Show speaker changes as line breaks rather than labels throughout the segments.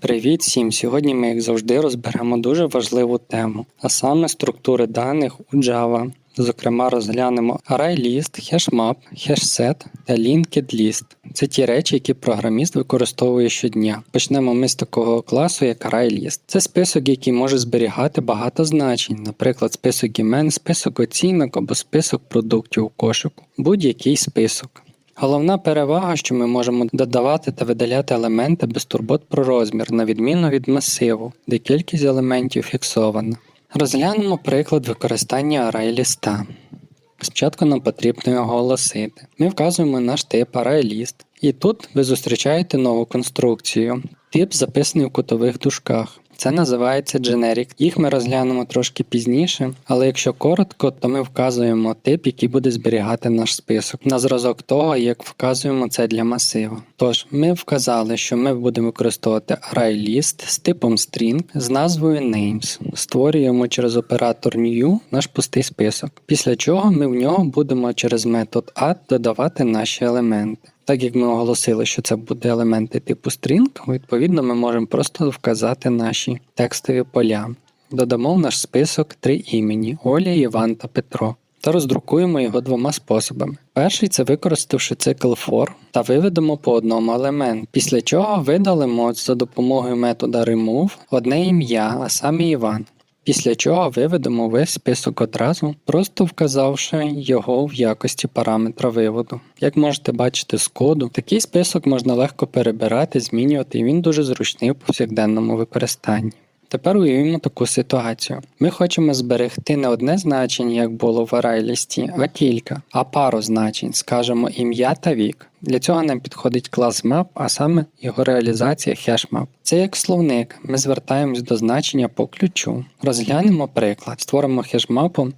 Привіт всім! Сьогодні ми, як завжди, розберемо дуже важливу тему, а саме структури даних у Java. Зокрема, розглянемо ArrayList, HashMap, HashSet та LinkedList. Це ті речі, які програміст використовує щодня. Почнемо ми з такого класу, як ArrayList. Це список, який може зберігати багато значень, наприклад, список імен, список оцінок або список продуктів у кошику, будь-який список. Головна перевага, що ми можемо додавати та видаляти елементи без турбот про розмір, на відміну від масиву, де кількість елементів фіксована. Розглянемо приклад використання ArrayList. Спочатку нам потрібно його оголосити. Ми вказуємо наш тип ArrayList, і тут ви зустрічаєте нову конструкцію. Тип записаний в кутових дужках. Це називається Generic. Їх ми розглянемо трошки пізніше, але якщо коротко, то ми вказуємо тип, який буде зберігати наш список, на зразок того, як вказуємо це для масиву. Тож, ми вказали, що ми будемо використовувати ArrayList з типом string з назвою names. Створюємо через оператор new наш пустий список, після чого ми в нього будемо через метод add додавати наші елементи. Так як ми оголосили, що це буде елементи типу string, відповідно ми можемо просто вказати наші текстові поля. Додамо в наш список три імені Оля, Іван та Петро. Та роздрукуємо його двома способами. Перший це використавши цикл for та виведемо по одному елементу, після чого видалимо за допомогою метода remove одне ім'я, а саме Іван. Після чого виведемо весь список одразу, просто вказавши його в якості параметра виводу. Як можете бачити з коду, такий список можна легко перебирати, змінювати, і він дуже зручний у повсякденному використанні. Тепер уявімо таку ситуацію. Ми хочемо зберегти не одне значення, як було в ArrayList, а кілька, а пару значень, скажімо, ім'я та вік. Для цього нам підходить клас map, а саме його реалізація hashmap. Це як словник, ми звертаємось до значення по ключу. Розглянемо приклад, створимо хешмапу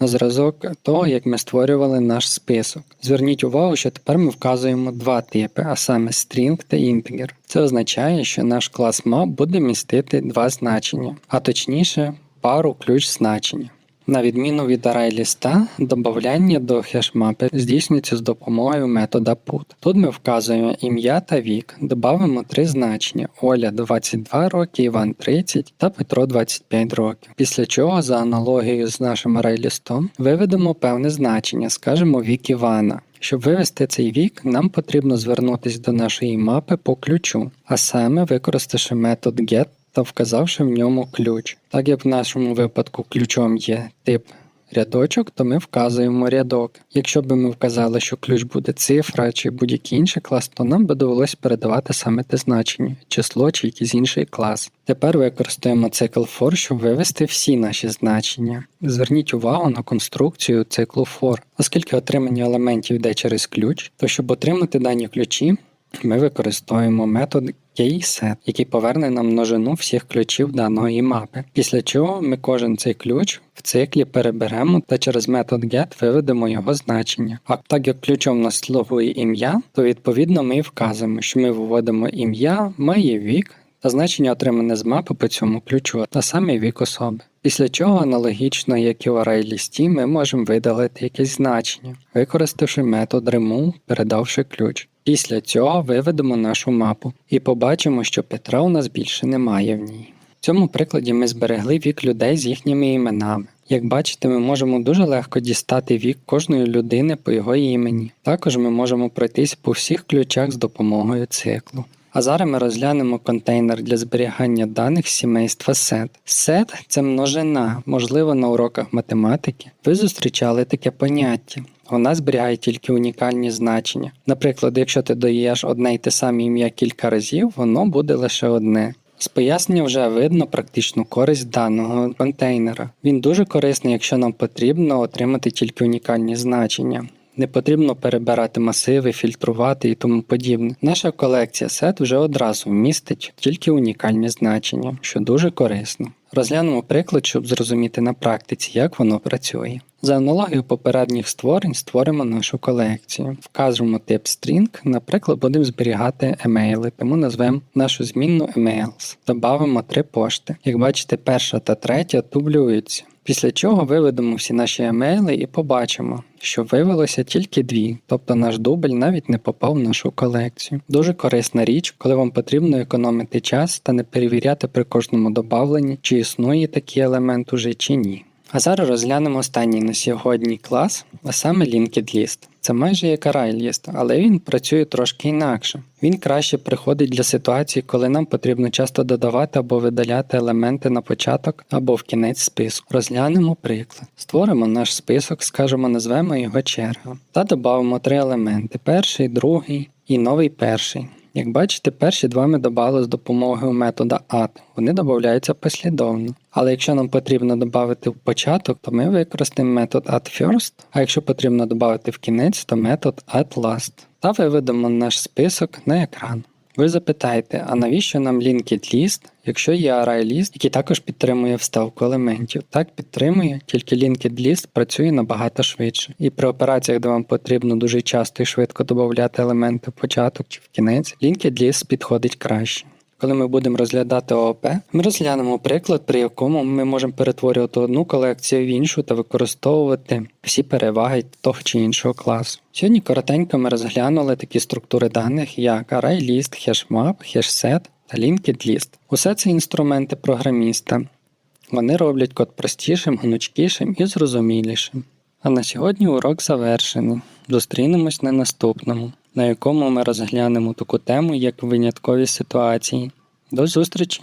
на зразок того, як ми створювали наш список. Зверніть увагу, що тепер ми вказуємо два типи, а саме string та integer. Це означає, що наш клас map буде містити два значення, а точніше пару ключ значення. На відміну від ArrayList, додавання до хешмапи здійснюється з допомогою метода put. Тут ми вказуємо ім'я та вік, додамо три значення: Оля 22 роки, Іван 30 та Петро 25 років. Після чого, за аналогією з нашим ArrayList, виведемо певне значення, скажімо вік Івана. Щоб вивести цей вік, нам потрібно звернутися до нашої мапи по ключу, а саме використавши метод get та вказавши в ньому ключ. Так як в нашому випадку ключом є тип рядочок, то ми вказуємо рядок. Якщо б ми вказали, що ключ буде цифра чи будь-який інший клас, то нам би довелося передавати саме те значення, число чи якийсь інший клас. Тепер використаємо цикл for, щоб вивести всі наші значення. Зверніть увагу на конструкцію циклу for. Оскільки отримання елементів йде через ключ, то щоб отримати дані ключі, ми використовуємо метод keyset, який поверне нам множину всіх ключів даної мапи. Після чого ми кожен цей ключ в циклі переберемо та через метод get виведемо його значення. А так як ключом нас слугує ім'я, то відповідно ми вказуємо, що ми виводимо ім'я, має вік. Та значення отримане з мапи по цьому ключу, та саме вік особи. Після чого, аналогічно, як і в ArrayList, ми можемо видалити якесь значення, використавши метод remove, передавши ключ. Після цього виведемо нашу мапу і побачимо, що Петра у нас більше немає в ній. В цьому прикладі ми зберегли вік людей з їхніми іменами. Як бачите, ми можемо дуже легко дістати вік кожної людини по його імені. Також ми можемо пройтись по всіх ключах з допомогою циклу. А зараз ми розглянемо контейнер для зберігання даних сімейства set. Set – це множина, можливо, на уроках математики. Ви зустрічали таке поняття. Вона зберігає тільки унікальні значення. Наприклад, якщо ти додаєш одне й те саме ім'я кілька разів, воно буде лише одне. З пояснення вже видно практичну користь даного контейнера. Він дуже корисний, якщо нам потрібно отримати тільки унікальні значення. Не потрібно перебирати масиви, фільтрувати і тому подібне. Наша колекція сет вже одразу містить тільки унікальні значення, що дуже корисно. Розглянемо приклад, щоб зрозуміти на практиці, як воно працює. За аналогією попередніх створень створимо нашу колекцію. Вказуємо тип string, наприклад, будемо зберігати емейли, тому назвемо нашу змінну emails. Добавимо три пошти. Як бачите, перша та третя дублюються. Після чого виведемо всі наші емейли і побачимо, що виявилося тільки дві, тобто наш дубль навіть не попав в нашу колекцію. Дуже корисна річ, коли вам потрібно економити час та не перевіряти при кожному добавленні, чи існує такий елемент уже чи ні. А зараз розглянемо останній на сьогодні клас, а саме Linked List. Це майже як ArrayList, але він працює трошки інакше. Він краще приходить для ситуацій, коли нам потрібно часто додавати або видаляти елементи на початок або в кінець списку. Розглянемо приклад. Створимо наш список, скажімо, назвемо його черга, та додамо три елементи: перший, другий і новий перший. Як бачите, перші два ми додали з допомогою метода add. Вони додаються послідовно. Але якщо нам потрібно додати в початок, то ми використаємо метод add_first, а якщо потрібно додати в кінець, то метод add_last. Та виведемо наш список на екран. Ви запитаєте, а навіщо нам linked list, якщо є ArrayList, який також підтримує вставку елементів? Так підтримує, тільки linked list працює набагато швидше. І при операціях, де вам потрібно дуже часто і швидко додати елементи в початок чи в кінець, linked list підходить краще. Коли ми будемо розглядати ООП, ми розглянемо приклад, при якому ми можемо перетворювати одну колекцію в іншу та використовувати всі переваги того чи іншого класу. Сьогодні коротенько ми розглянули такі структури даних, як ArrayList, HashMap, HashSet та Linked List. Усе це інструменти програміста. Вони роблять код простішим, гнучкішим і зрозумілішим. А на сьогодні урок завершений. Зустрінемось на наступному, на якому ми розглянемо таку тему, як виняткові ситуації. До зустрічі!